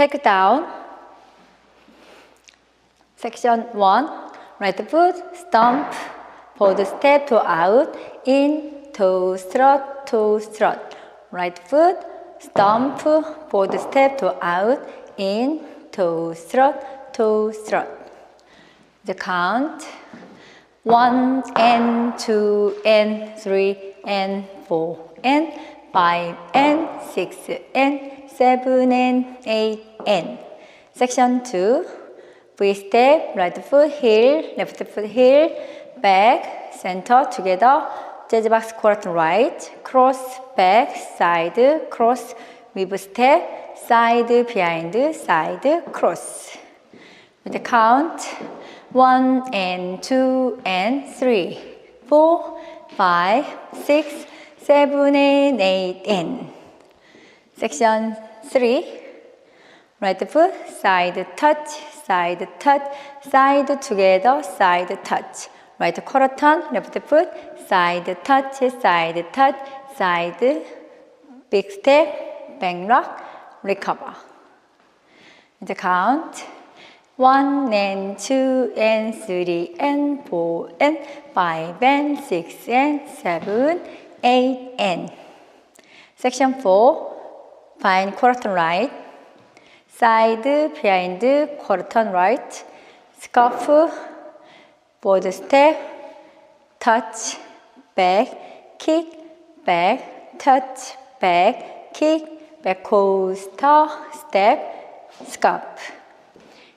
take down. Section 1. Right foot, stomp, forward step to out, in, toe strut, toe strut. Right foot, stomp, forward step to out, in, toe strut, toe strut. The count. One and two and three and four and five and six and seven and eight and. Section two. V step, right foot heel, left foot heel, back, center together. Jazz box quarter right, cross, back, side, cross, with step, side, behind, side, cross. With the count, one and two and three, four, five, six, seven and eight and. Section three. Right foot, side touch, side touch, side together, side touch. Right quarter turn, left foot, side touch, side touch, side, big step, back rock, recover. The count. One and two and three and four and five and six and seven, and. Section four. Find quarter right. Side, behind, quarter right. Scuff, forward step, touch, back, kick, back, touch, back, kick, back coaster, step, scuff.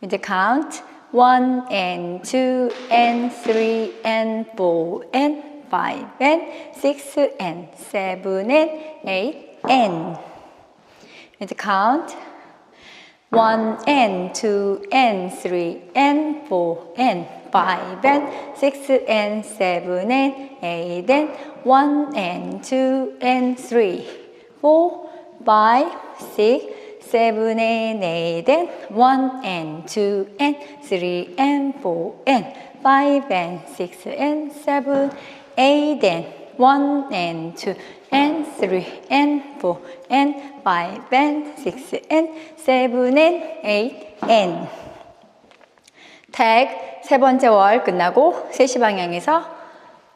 With the count, one and two and three and four and five and six and seven and eight and. With the count, one and two and three and four and five and six and seven and eight and one and two and three, four, five, six, seven and eight and one and two and three and four and five and six and seven, eight and one and two and three and four and five and six and seven and eight and tag 세 번째 월 끝나고 3시 방향에서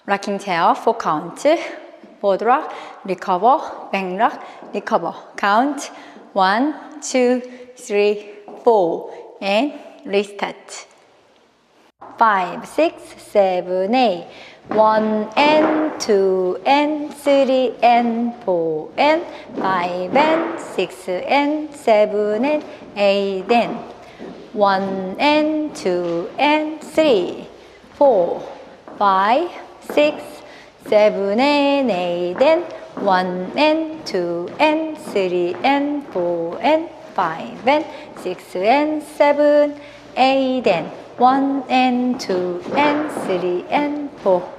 락킹 체어 4 카운트 보드 락 리커버 백락 리커버 카운트 1 2 3 4 and restart 5 6 7 8 1 and 2 and 3 and 4 and 5 and 6 and 7 and 8 and 1 and 2 and 3 4 5 6 7 and 8 and 1 and 2 and 3 and 4 and 5 and 6 and 7 8 and 1 and 2 and 3 and 4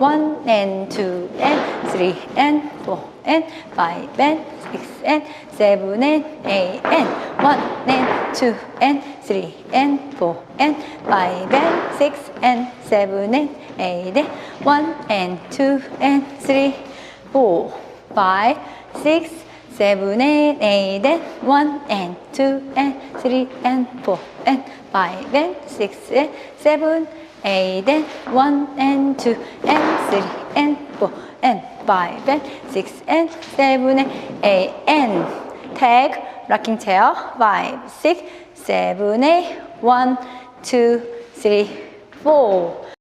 1 and 2 and 3 and 4 and 5 and 6 and 7 and 8 and 1 and 2 and 3 and 4 and 5 and 6 and 7 and 8 and 1 and 2 and 3 4 5 6 7 and 8 and 1 and 2 and 3 and 4 and 5 and 6 and 7 8 and 1 and 2 and 3 and 4 and 5 and 6 and 7 and 8 and tag rocking chair 5 6 7 8 1 2 3 4